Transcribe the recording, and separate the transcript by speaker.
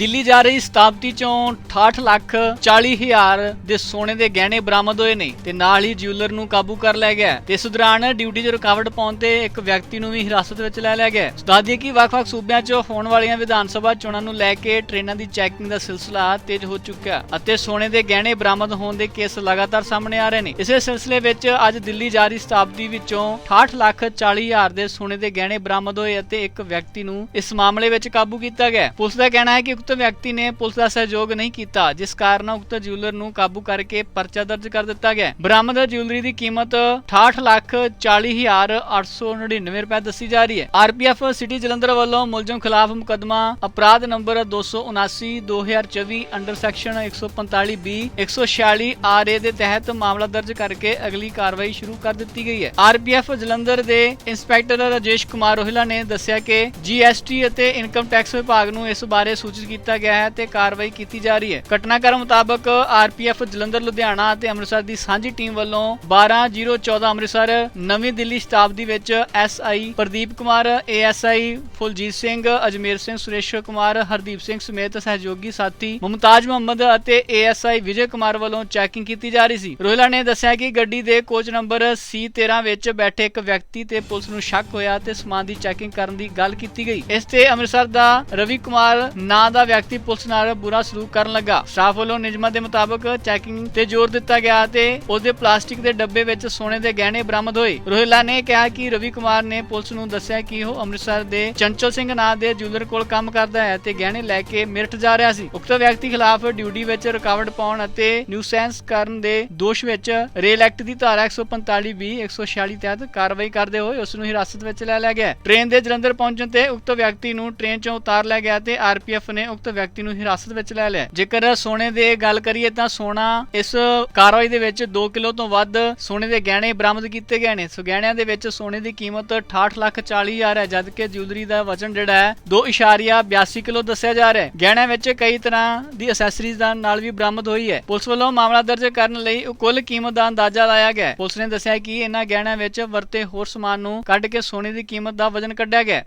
Speaker 1: ਦਿੱਲੀ ਜਾ ਰਹੀ ਸਤਾਬਦੀ ਚੋਂ 68 ਲੱਖ 40 ਹਜ਼ਾਰ ਦੇ ਸੋਨੇ ਦੇ ਗਹਿਣੇ ਬਰਾਮਦ ਹੋਏ ਨੇ ਤੇ ਨਾਲ ਹੀ ਜਿਊਲਰ ਨੂੰ ਕਾਬੂ ਕਰ ਲਿਆ ਗਿਆ ਤੇ ਇਸ ਦੌਰਾਨ ਡਿਊਟੀ 'ਚ ਰੁਕਾਵਟ ਪਾਉਣ ਤੇ ਇੱਕ ਵਿਅਕਤੀ ਨੂੰ ਵੀ ਹਿਰਾਸਤ ਵਿੱਚ ਲੈ ਲਿਆ ਗਿਆ ਦੱਸ ਦਈਏ ਕਿ ਵੱਖ-ਵੱਖ ਸੂਬਿਆਂ 'ਚ ਹੋਣ ਵਾਲੀਆਂ ਵਿਧਾਨ ਸਭਾ ਚੋਣਾਂ ਨੂੰ ਲੈ ਕੇ ਟ੍ਰੇਨਾਂ ਦੀ ਚੈਕਿੰਗ ਦਾ ਸਿਲਸਿਲਾ ਤੇਜ਼ ਹੋ ਚੁੱਕਿਆ ਅਤੇ ਸੋਨੇ ਦੇ ਗਹਿਣੇ ਬਰਾਮਦ ਹੋਣ ਦੇ ਕੇਸ ਲਗਾਤਾਰ ਸਾਹਮਣੇ ਆ ਰਹੇ ਨੇ। ਇਸੇ ਸਿਲਸਿਲੇ ਵਿੱਚ ਅੱਜ ਦਿੱਲੀ ਜਾ ਰਹੀ ਸਤਾਬਦੀ ਵਿੱਚੋਂ 68 ਲੱਖ 40 ਹਜ਼ਾਰ ਦੇ ਸੋਨੇ ਦੇ ਗਹਿਣੇ ਬਰਾਮਦ ਹੋਏ ਅਤੇ ਇੱਕ ਵਿਅਕਤੀ ਨੂੰ ਇਸ ਮਾਮਲੇ ਵਿੱਚ ਕਾਬੂ ਕੀਤਾ ਗਿਆ ਪੁਲਿਸ ਦਾ ਕਹਿਣਾ ਹੈ ਕਿ ਉਕਤ ਵਿਅਕਤੀ ਨੇ ਪੁਲਿਸ ਦਾ ਸਹਿਯੋਗ ਨਹੀਂ ਕੀਤਾ, ਜਿਸ ਕਾਰਨ ਉਕਤ ਜਿਊਲਰ ਨੂੰ ਕਾਬੂ ਕਰਕੇ ਪਰਚਾ ਦਰਜ ਕਰ ਦਿੱਤਾ ਗਿਆ ਬਰਾਮਦ ਜਿਊਲਰੀ ਦੀ ਕੀਮਤ 68 ਲੱਖ 40 ਹਜ਼ਾਰ 899 ਰੁਪਏ ਦੱਸੀ ਜਾ ਰਹੀ ਹੈ। ਆਰਪੀਐਫ ਸਿਟੀ ਜਲੰਧਰ ਵੱਲੋਂ ਮੁਲਜ਼ਮ ਖਿਲਾਫ ਮੁਕੱਦਮਾ ਅਪਰਾਧ number 279 2024 under section 145 B 146 R A ਦੇ ਤਹਿਤ ਮਾਮਲਾ ਦਰਜ ਕਰਕੇ ਅਗਲੀ ਕਾਰਵਾਈ ਸ਼ੁਰੂ ਕਰ ਦਿੱਤੀ ਗਈ ਹੈ। ਆਰਪੀਐਫ ਜਲੰਧਰ ਦੇ ਇੰਸਪੈਕਟਰ ਰਾਜੇਸ਼ ਕੁਮਾਰ ਰੋਹਿਲਾ ਨੇ ਦੱਸਿਆ ਕਿ ਜੀਐਸਟੀ ਅਤੇ ਇਨਕਮ ਟੈਕਸ ਵਿਭਾਗ ਨੂੰ ਇਸ ਬਾਰੇ ਸੂਚਿਤ ਕੀਤਾ ਗਿਆ ਹੈ ਤੇ ਕਾਰਵਾਈ ਕੀਤੀ ਜਾ ਰਹੀ ਹੈ। ਘਟਨਾਕ੍ਰਮ ਮੁਤਾਬਕ ਆਰਪੀਐਫ ਜਲੰਧਰ, ਲੁਧਿਆਣਾ ਅਤੇ ਅੰਮ੍ਰਿਤਸਰ ਦੀ ਸਾਂਝੀ ਟੀਮ ਵੱਲੋਂ 12014 ਅੰਮ੍ਰਿਤਸਰ ਨਵੀਂ ਦਿੱਲੀ ਸ਼ਤਾਬਦੀ ਵਿੱਚ ਐਸਆਈ ਪ੍ਰਦੀਪ ਕੁਮਾਰ ਏਐਸਆਈ ਫੁਲਜੀਤ ਸਿੰਘ, ਅਜਮੇਰ ਸਿੰਘ, ਸੁਰੇਸ਼ ਕੁਮਾਰ, ਹਰਦੀਪ ਸਿੰਘ ਸਮੇਤ ਸਹਿਯੋਗੀ ਸਾਥੀ ਮੁਮਤਾਜ ਮੁਹੰਮਦ ਅਤੇ ਏਐਸਆਈ ਵਿਜੇ ਕੁਮਾਰ ਵੱਲੋਂ ਚੈਕਿੰਗ ਕੀਤੀ ਜਾ ਰਹੀ ਸੀ। ਰੋਹਿਲਾ ਨੇ ਦੱਸਿਆ ਕਿ ਗੱਡੀ ਦੇ ਕੋਚ ਨੰਬਰ C13 ਵਿੱਚ ਬੈਠੇ ਇੱਕ ਵਿਅਕਤੀ ਤੇ ਪੁਲਿਸ ਨੂੰ ਸ਼ੱਕ ਹੋਇਆ ਤੇ ਸਮਾਨ ਦੀ ਚੈਕਿੰਗ ਕਰਨ ਦੀ ਗੱਲ ਕੀਤੀ ਗਈ। ਇਸ ਤੇ ਅੰਮ੍ਰਿਤਸਰ ਦਾ ਰਵੀ ਕੁਮਾਰ, ਨਾਂ ਦਾ ਵਿਅਕਤੀ ਪੁਲਿਸ ਨਾਲ ਬੁਰਾ ਸਲੂਕ ਕਰਨ ਲੱਗਾ। ਸਟਾਫ ਵੱਲੋਂ ਨਿਯਮਾਂ ਦੇ ਮੁਤਾਬਕ ਚੈਕਿੰਗ ਤੇ ਜ਼ੋਰ ਦਿੱਤਾ ਗਿਆ ਤੇ ਉਹਦੇ ਪਲਾਸਟਿਕ ਦੇ ਡੱਬੇ ਵਿੱਚ ਸੋਨੇ ਦੇ ਗਹਿਣੇ ਬਰਾਮਦ ਹੋਏ। ਰੋਹਿਲਾ ਨੇ ਕਿਹਾ ਕਿ ਰਵੀ ਕੁਮਾਰ ਨੇ ਪੁਲਿਸ ਨੂੰ ਦੱਸਿਆ ਕਿ ਉਹ ਅੰਮ੍ਰਿਤਸਰ ਦੇ ਚੰਚਲ ਸਿੰਘ ਨਾਂ ਦੇ ਜੁਐਲਰ ਕੋਲ ਕੰਮ ਕਰਦਾ ਹੈ ਤੇ ਗਹਿਣੇ ਲੈ ਕੇ ਮਿਰਟ ਜਾ ਰਿਹਾ ਸੀ। ਉਕਤ ਵਿਅਕਤੀ ਖਿਲਾਫ ਡਿਊਟੀ ਵਿੱਚ ਰੁਕਾਵਟ ਪਾਉਣ ਅਤੇ ਨਿਊਸੈਂਸ ਕਰਨ ਦੇ ਦੋਸ਼ ਵਿੱਚ ਰੇਲ ਐਕਟ ਦੀ ਧਾਰਾ 145 ਬੀ 146 ਤਹਿਤ ਕਾਰਵਾਈ ਕਰਦੇ ਹੋਏ ਉਸ ਨੂੰ ਹਿਰਾਸਤ ਵਿੱਚ ਲੈ ਲਿਆ ਗਿਆ ਟ੍ਰੇਨ ਦੇ ਜਲੰਧਰ ਪਹੁੰਚਣ ਤੇ ਉਕਤ ਵਿਅਕਤੀ ਨੂੰ ਟ੍ਰੇਨ 'ਚੋਂ ਉਤਾਰ ਲਿਆ ਗਿਆ ਤੇ ਆਰਪੀਐਫ ਨੇ ਉਕਤ ਵਿਅਕਤੀ ਨੂੰ ਹਿਰਾਸਤ ਵਿੱਚ ਲੈ ਲਿਆ। ਜੇਕਰ ਸੋਨੇ ਦੇ ਗੱਲ ਕਰੀਏ ਤਾਂ ਸੋਨਾ ਇਸ ਕਾਰਵਾਈ ਦੇ ਵਿੱਚ 2 ਕਿਲੋ ਤੋਂ ਵੱਧ ਸੋਨੇ ਦੇ ਗਹਿਣੇ ਬਰਾਮਦ ਕੀਤੇ ਗਏ ਨੇ। ਸੋ ਗਹਿਣਿਆਂ ਦੇ ਵਿੱਚ ਸੋਨੇ ਦੀ ਕੀਮਤ 68 ਲੱਖ 40 ਹਜ਼ਾਰ ਹੈ, ਜਦਕਿ ਜਿਊਲਰੀ ਦਾ ਵਜ਼ਨ ਜਿਹੜਾ ਹੈ 2.82 ਕਿਲੋ ਦੱਸਿਆ ਜਾ ਰਿਹਾ ਹੈ। ਗਹਿਣਿਆਂ ਵਿੱਚ ਕਈ ਤਰ੍ਹਾਂ ਦੀ ਅਸੈਸਰੀਜ਼ ਦਾ ਨਾਲ ਵੀ ਬਰਾਮਦ ਹੋਈ ਹੈ। ਪੁਲਿਸ ਵੱਲੋਂ ਮਾਮਲਾ ਦਰਜ ਕਰਨ ਲਈ ਕੁੱਲ ਕੀਮਤ ਦਾ ਅੰਦਾਜ਼ਾ ਲਾਇਆ ਗਿਆ ਪੁਲਿਸ ਨੇ ਦੱਸਿਆ ਕਿ ਇਹਨਾਂ ਗਹਿਣਿਆਂ ਵਿੱਚ ਵਰਤੇ ਹੋਰ ਸਮਾਨ ਨੂੰ ਕੱਢ ਕੇ ਸੋਨੇ ਦੀ ਕੀਮਤ ਦਾ ਵਜ਼ਨ ਕੱਢਿਆ ਗਿਆ